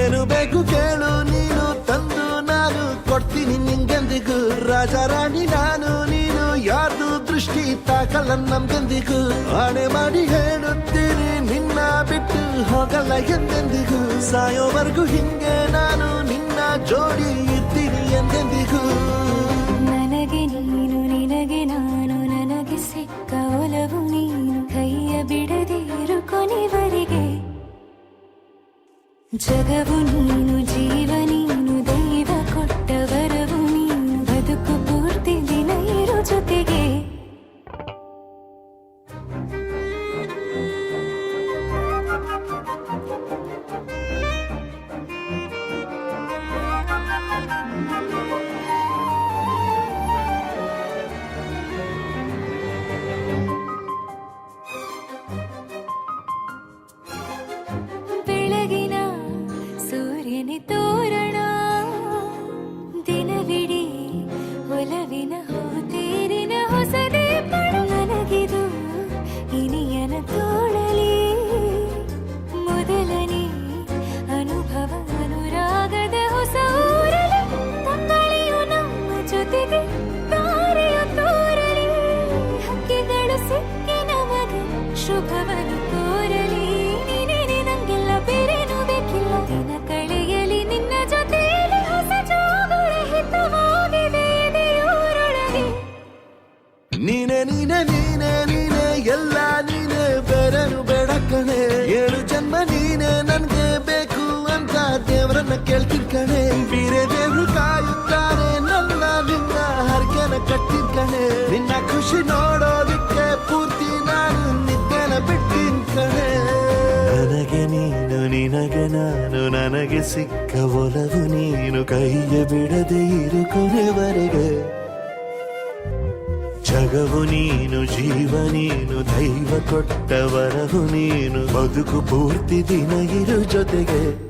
ಏನು ಬೇಕು ಕೇಳು, ನೀನು ತಂದು ನಾನು ಕೊಡ್ತೀನಿ ನಿಂಗೆಂದಿಗೂ. ರಾಜ ರಾಣಿ ನಾನು, ನೀನು ಯಾರ್ದು ದೃಷ್ಟಿ ತಾಕಲ್ಲ ನಮ್ಗೆಂದಿಗೂ. ಆಣೆ ಮಾಡಿ ಹೇಳುತ್ತೀನಿ ನಿನ್ನ ಬಿಟ್ಟು ಹೋಗಲ್ಲ ಎಂದೆಂದಿಗೂ. ಸಾಯೋವರೆಗೂ ಹಿಂಗೆ ನಾನು ನಿನ್ನ ಜೋಡಿ ಜಗವು ನೀನು ಜೀವ ತೋರಣ. ದಿನವಿಡೀ ಒಲವಿನ ಹೋತೇರಿನ ಹೊಸದೇ ಪಡ ನನಗಿದು. ಇನಿಯನ ತೋಳಲಿ. ಮೊದಲನೇ ಅನುಭವ, ಅನುರಾಗದ ಹೊಸ ಊರಲಿ ತಂಗಳಿಯು ನಮ್ಮ ಜೊತೆಗೆ ನೀನೆ ನೀನೆ ನೀನೆ, ಎಲ್ಲ ನೀನೆ ಬೇರೆನು ಬೇಡ ಕಣೆ. ಏಳು ಜನ್ಮ ನೀನೆ, ನನ್ಗೆ ಬೇಕು ಅಂತ ದೇವರನ್ನ ಕೇಳ್ತೀನಿ ಕಣೆ. ಬೇರೆ ದೇವ್ರು ಕಾಯುತ್ತಾರೆ, ನನ್ನ ನಿನ್ನ ಹರ್ಗೆನ ಕಟ್ಟಿನ್ ಕಣೆ. ನಿನ್ನ ಖುಷಿ ನೋಡೋದಿಕ್ಕೆ ಪೂರ್ತಿ ನಾನು ನಿದ್ದೆನ ಬಿಟ್ಟಿನ ಕಣೆ. ನನಗೆ ನೀನು, ನಿನಗೆ ನಾನು, ನನಗೆ ಸಿಕ್ಕ ಒಲವು ನೀನು ಕೈಯ ಬಿಡದೆ ಇರು ಕೊನೆವರೆಗೆ ಜಗವು ನೀನು ಜೀವ ನೀನು ದೈವ ಕೊಟ್ಟವರವು ನೀನು. ಬದುಕು ಪೂರ್ತಿ ದಿನ ಇರು ಜೊತೆಗೆ.